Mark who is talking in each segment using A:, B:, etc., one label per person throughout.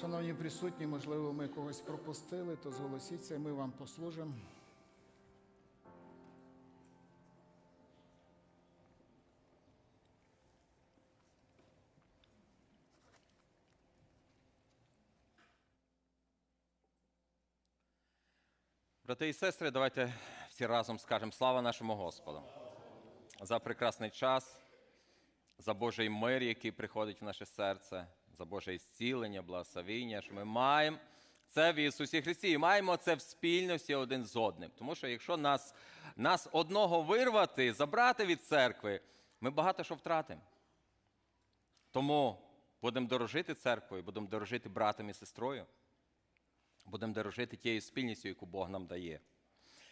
A: Шановні присутні, можливо, ми когось пропустили, то зголосіться, ми вам послужимо.
B: Брати і сестри, давайте всі разом скажемо слава нашому Господу за прекрасний час, за Божий мир, який приходить в наше серце, за Боже зцілення, благословіння, що ми маємо це в Ісусі Христі і маємо це в спільності один з одним. Тому що якщо нас, нас одного вирвати, забрати від церкви, ми багато що втратимо. Тому будемо дорожити церквою, будемо дорожити братом і сестрою будемо дорожити тією спільністю, яку Бог нам дає.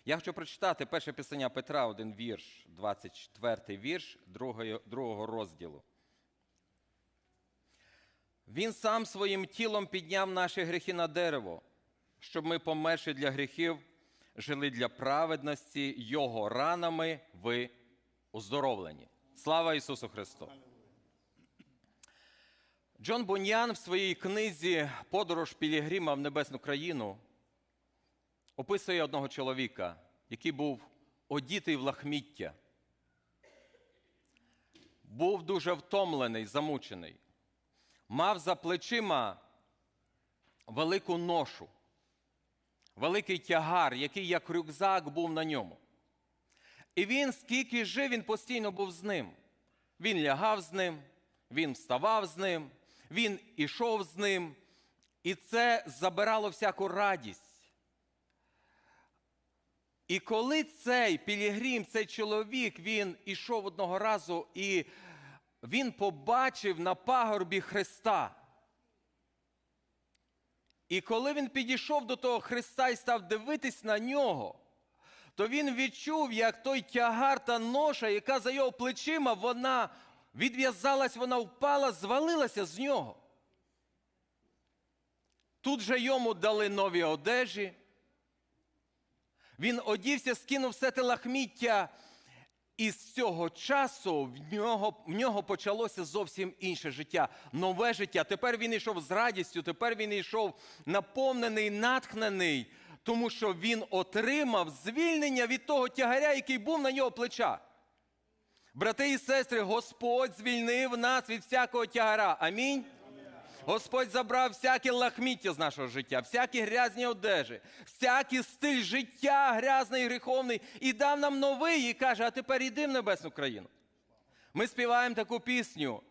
B: Я хочу прочитати перше писання Петра, один вірш, 24 вірш другого, розділу. Він сам своїм тілом підняв наші гріхи на дерево, щоб ми, померши для гріхів, жили для праведності, Його ранами ви оздоровлені. Слава Ісусу Христу! Джон Буньян в своїй книзі Подорож Пілігрима в небесну країну описує одного чоловіка, який був одітий в лахміття, був дуже втомлений, замучений, мав за плечима велику ношу, великий тягар, який як рюкзак був на ньому. І він, скільки жив, він постійно був з ним. Він лягав з ним, він вставав з ним, він ішов з ним, і це забирало всяку радість. І коли цей Пілігрім, цей чоловік, він ішов одного разу, і він побачив на пагорбі Христа. І коли він підійшов до того Христа і став дивитись на нього, то він відчув, як той тягар та ноша, яка за його плечима, вона відв'язалась, вона впала, звалилася з нього. Тут же йому дали нові одежі. Він одівся, скинув все те лахміття, і з цього часу в нього, в нього почалося зовсім інше життя, нове життя. Тепер він йшов з радістю, тепер він йшов наповнений, натхнений, тому що він отримав звільнення від того тягаря, який був на нього плеча. Брати і сестри, Господь звільнив нас від всякого тягара. Амінь. Господь забрав всяке лахміття з нашого життя, всякі грязні одежі, всякий стиль життя грязний гріховний, і дав нам новий, і каже, а тепер іди в небесну країну. Ми співаємо таку пісню.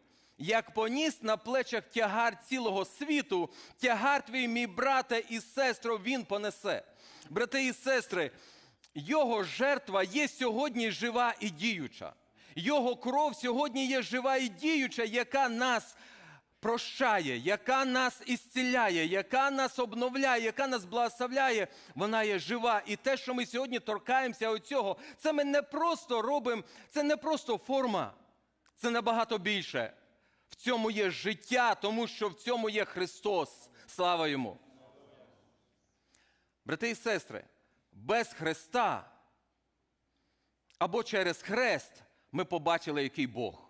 B: Як поніс на плечах тягар цілого світу, тягар твій, мій брате і сестро, він понесе. Брати і сестри, його жертва є сьогодні жива і діюча. Його кров сьогодні є жива і діюча, яка нас прощає, яка нас ісціляє, яка нас обновляє, яка нас благословляє, вона є жива. І те, що ми сьогодні торкаємося оцього, це ми не просто робимо, це не просто форма, це набагато більше. В цьому є життя, тому що в цьому є Христос. Слава йому. Брати і сестри, без Христа або через хрест ми побачили, який Бог.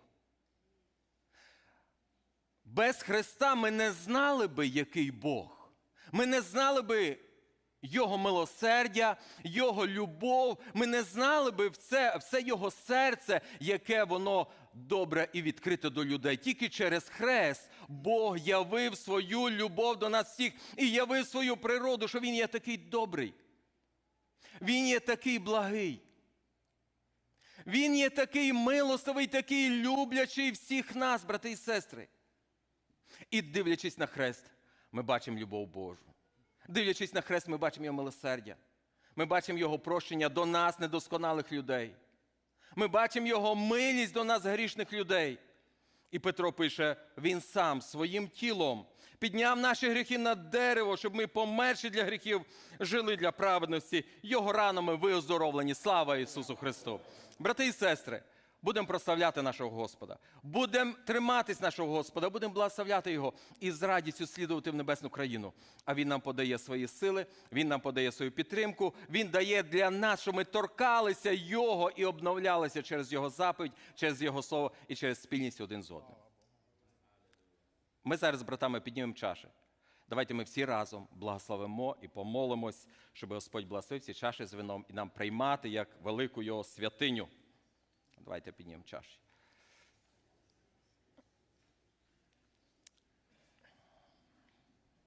B: Без Христа ми не знали би, який Бог. Ми не знали би Його милосердя, Його любов. Ми не знали би все, все Його серце, яке воно добре і відкрите до людей. Тільки через хрест Бог явив свою любов до нас всіх і явив свою природу, що Він є такий добрий. Він є такий благий. Він є такий милостивий, такий люблячий всіх нас, брати і сестри. І дивлячись на хрест, ми бачимо любов Божу. Дивлячись на хрест, ми бачимо його милосердя. Ми бачимо його прощення до нас, недосконалих людей. Ми бачимо його милість до нас, грішних людей. І Петро пише: він сам своїм тілом підняв наші гріхи на дерево, щоб ми, померші для гріхів, жили для праведності. Його ранами ви оздоровлені. Слава Ісусу Христу! Брати і сестри, будемо прославляти нашого Господа, будемо триматись нашого Господа, будемо благословляти Його і з радістю слідувати в небесну країну. А Він нам подає свої сили, Він нам подає свою підтримку, Він дає для нас, щоб ми торкалися Його і обновлялися через Його заповідь, через Його слово і через спільність один з одним. Ми зараз братами піднімемо чаші. Давайте ми всі разом благословимо і помолимось, щоб Господь благословив ці чаші з вином і нам приймати як велику його святиню. Давайте піднімемо чаші.